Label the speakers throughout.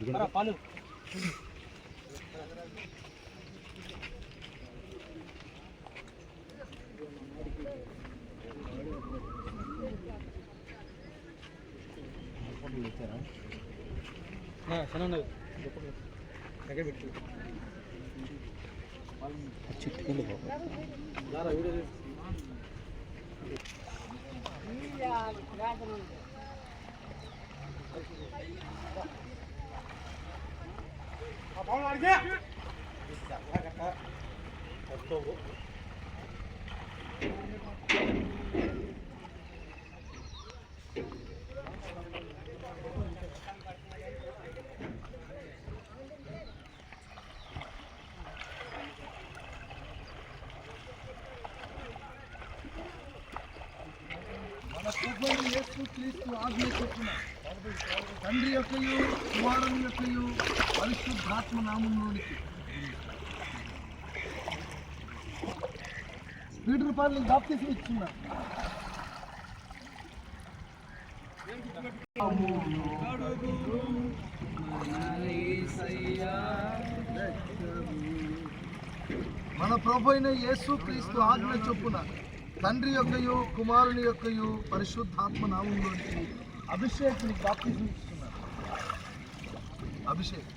Speaker 1: మన ప్రభువు యేసు క్రీస్తు ఆజ్ఞ చొప్పున తండ్రి యొక్కయు కుమారుని యొక్కయు పరిశుద్ధాత్మ నామంలోనికి స్పీడ్ రూపాయలు బాప్తీసం ఇస్తున్నా మన ప్రభు అయిన యేసు క్రీస్తు ఆజ్ఞ చొప్పున తండ్రి యొక్కయు కుమారుని యొక్కయు పరిశుద్ధాత్మ నామంలోనికి అభిషేకుని బాప్తిజం ఇస్తున్నారు అభిషేక్.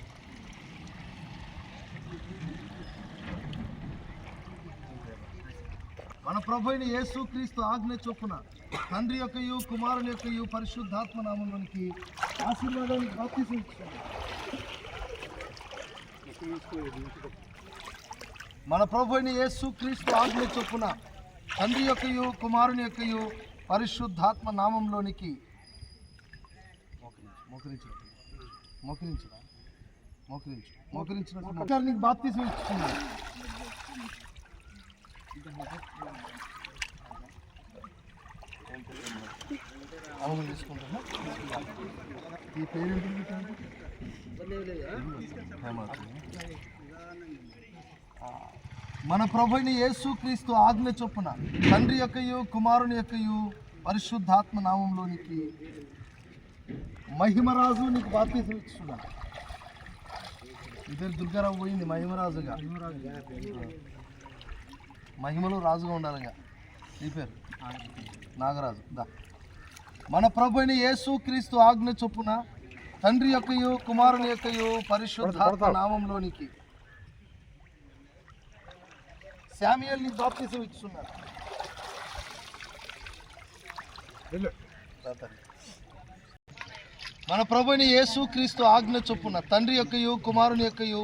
Speaker 1: మన ప్రభు అయిన యేసు క్రీస్తు ఆజ్ఞ చొప్పున తండ్రి యొక్కయు కుమారుని యొక్కయు పరిశుద్ధాత్మ నామంలోనికి ఆశీర్వాదానికి బాప్తిజం మన ప్రభు అయిన యేసు క్రీస్తు ఆజ్ఞ చొప్పున తండ్రి యొక్కయు కుమారుని యొక్కయు పరిశుద్ధాత్మ నామంలోనికి మోకరించు మోకరించు మోకరించినట్టు నీకు బాప్తీసం ఇస్తున్నాను అవును తీసుకుంటాను ఈ పేరు మన ప్రభుని యేసు క్రీస్తు ఆజ్ఞ చొప్పున తండ్రి యొక్కయు కుమారుని యొక్కయు పరిశుద్ధాత్మ నామంలోనికి మహిమరాజు నీకు బాప్తీసం ఇద్దరు దుర్గారావు పోయింది మహిమరాజుగా. మహిమలో రాజుగా ఉండాలిగా. ఈ పేరు? నాగరాజు. దా. మన ప్రభుని యేసు క్రీస్తు ఆజ్ఞ చొప్పున తండ్రి యొక్కయు కుమారుని యొక్కయు పరిశుద్ధాత్మ నామంలోనికి శామ్యుయల్ నీకు బాప్తీసం ఇస్తున్నారు రా తల్లి. మన ప్రభుని యేసు క్రీస్తు ఆజ్ఞ చొప్పున తండ్రి యొక్కయు కుమారుని యొక్కయు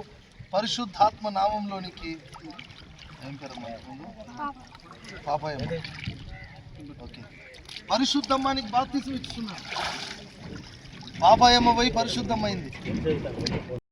Speaker 1: పరిశుద్ధాత్మ నామంలోనికి ఏం ఓకే. పరిశుద్ధమ్మ నీకు బాప్తీసం ఇస్తున్నారు పాపాయమ్మ పోయి పరిశుద్ధమైంది